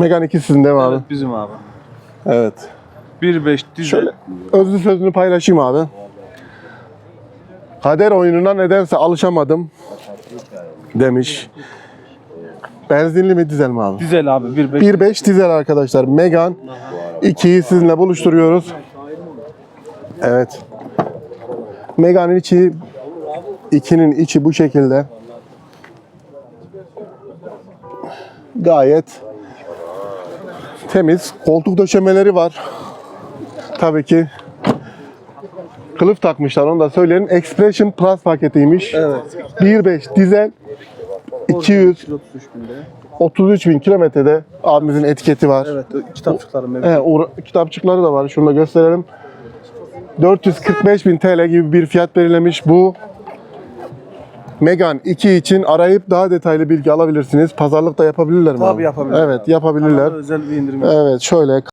Megan 2 sizin değil mi abi? Evet bizim abi. Evet. 1.5 dizel. Şöyle özlü sözünü paylaşayım abi. Kader oyununa nedense alışamadım demiş. Benzinli mi dizel mi abi? Dizel abi 1.5. 1.5 dizel arkadaşlar. Megan 2'yi sizinle buluşturuyoruz. Evet. Megan'ın içi 2'nin içi bu şekilde. Gayet temiz. Koltuk döşemeleri var. Tabii ki kılıf takmışlar onu da söyleyelim. Expression Plus paketiymiş. Evet. 1.5 dizel 200 33 binde. 33 bin kilometrede abimizin etiketi var. Evet kitapçıkları mevcut. Evet, uğra- kitapçıkları da var. Şunu da gösterelim. 445 bin TL gibi bir fiyat belirlemiş. Bu Megan 2 için arayıp daha detaylı bilgi alabilirsiniz. Pazarlık da yapabilirler mi? Tabii abi? yapabilirler Evet abi. yapabilirler. Özel bir indirim. Evet şöyle